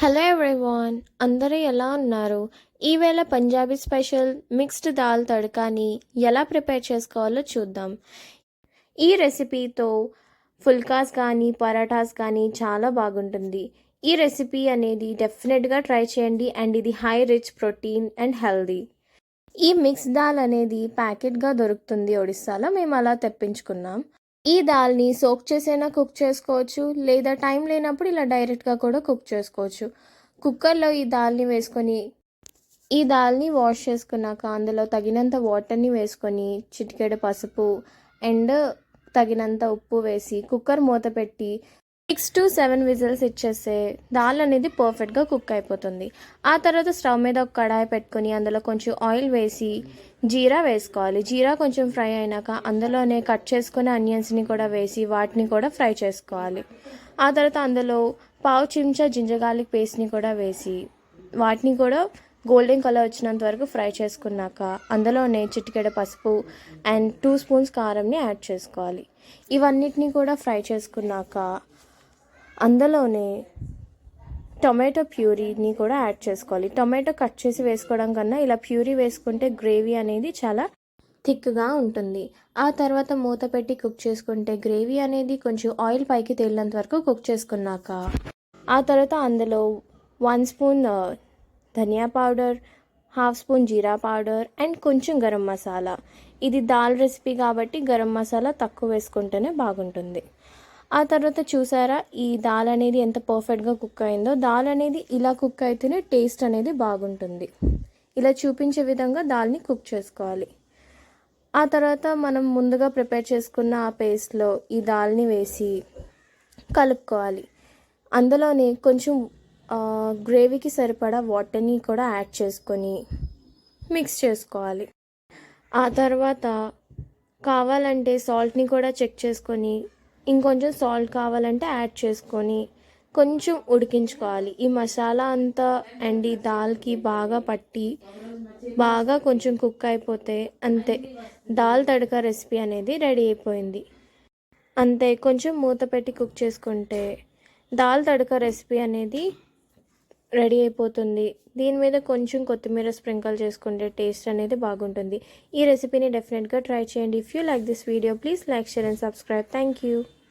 Hello everyone అందరూ ఎలా ఉన్నారు? ఈవేళ పంజాబీ స్పెషల్ మిక్స్డ్ దాల్ తడకాని ఎలా ప్రిపేర్ చేసుకోవాలో చూద్దాం. ఈ రెసిపీతో ఫుల్కాస్ కానీ పరాటాస్ కానీ చాలా బాగుంటుంది. ఈ రెసిపీ అనేది డెఫినెట్గా ట్రై చేయండి అండ్ ఇది high rich protein and healthy. ఈ మిక్స్ దాల్ అనేది ప్యాకెట్గా దొరుకుతుంది ఒడిస్సాలో. మేము అలా తెప్పించుకున్నాం. ఈ దాల్ని సోక్ చేసైనా కుక్ చేసుకోవచ్చు లేదా టైం లేనప్పుడు ఇలా డైరెక్ట్గా కూడా కుక్ చేసుకోవచ్చు. కుక్కర్లో ఈ దాల్ని వేసుకొని ఈ దాల్ని వాష్ చేసుకున్నాక అందులో తగినంత వాటర్ని వేసుకొని చిటికెడు పసుపు అండ్ తగినంత ఉప్పు వేసి కుక్కర్ మూత పెట్టి సిక్స్ టు సెవెన్ విజిల్స్ ఇచ్చేస్తే దాల్ అనేది పర్ఫెక్ట్గా కుక్ అయిపోతుంది. ఆ తర్వాత స్టవ్ మీద ఒక కడాయి పెట్టుకొని అందులో కొంచెం ఆయిల్ వేసి జీరా వేసుకోవాలి. జీరా కొంచెం ఫ్రై అయినాక అందులోనే కట్ చేసుకున్న ఆనియన్స్ని కూడా వేసి వాటిని కూడా ఫ్రై చేసుకోవాలి. ఆ తర్వాత అందులో పావు చెంచా జింజర్ గార్లిక్ పేస్ట్ని కూడా వేసి వాటిని కూడా గోల్డెన్ కలర్ వచ్చినంత వరకు ఫ్రై చేసుకున్నాక అందులోనే చిటికెడ పసుపు అండ్ టూ స్పూన్స్ కారంని యాడ్ చేసుకోవాలి. ఇవన్నిటిని కూడా ఫ్రై చేసుకున్నాక అందులోనే టొమాటో ప్యూరీని కూడా యాడ్ చేసుకోవాలి. టొమాటో కట్ చేసి వేసుకోవడం కన్నా ఇలా ప్యూరీ వేసుకుంటే గ్రేవీ అనేది చాలా థిక్గా ఉంటుంది. ఆ తర్వాత మూత పెట్టి కుక్ చేసుకుంటే గ్రేవీ అనేది కొంచెం ఆయిల్ పైకి తేలినంత వరకు కుక్ చేసుకున్నాక ఆ తర్వాత అందులో one spoon dhania powder half spoon jeera powder and కొంచెం గరం మసాలా. ఇది దాల్ రెసిపీ కాబట్టి గరం మసాలా తక్కువ వేసుకుంటేనే బాగుంటుంది. ఆ తర్వాత చూసారా ఈ దాల్ అనేది ఎంత పర్ఫెక్ట్గా కుక్ అయిందో. దాల్ అనేది ఇలా కుక్ అయితేనే టేస్ట్ అనేది బాగుంటుంది. ఇలా చూపించే విధంగా దాల్ని కుక్ చేసుకోవాలి. ఆ తర్వాత మనం ముందుగా ప్రిపేర్ చేసుకున్న ఆ పేస్ట్లో ఈ దాల్ని వేసి కలుపుకోవాలి. అందులోనే కొంచెం గ్రేవీకి సరిపడా వాటర్ని కూడా యాడ్ చేసుకొని మిక్స్ చేసుకోవాలి. ఆ తర్వాత కావాలంటే సాల్ట్ని కూడా చెక్ చేసుకొని ఇంకొంచెం సాల్ట్ కావాలంటే యాడ్ చేసుకొని కొంచెం ఉడికించుకోవాలి. ఈ మసాలా అంతా అండ్ ఈ దాల్కి బాగా పట్టి బాగా కొంచెం కుక్ అయిపోతే అంతే. దాల్ తడక రెసిపీ అనేది రెడీ అయిపోయింది. అంతే కొంచెం మూత పెట్టి కుక్ చేసుకుంటే దాల్ తడక రెసిపీ అనేది రెడీ అయిపోతుంది. దీని మీద కొంచెం కొత్తిమీర స్ప్రింకల్ చేసుకుంటే టేస్ట్ అనేది బాగుంటుంది. ఈ రెసిపీని డెఫినెట్గా ట్రై చేయండి. If you like this video please like share and subscribe thank you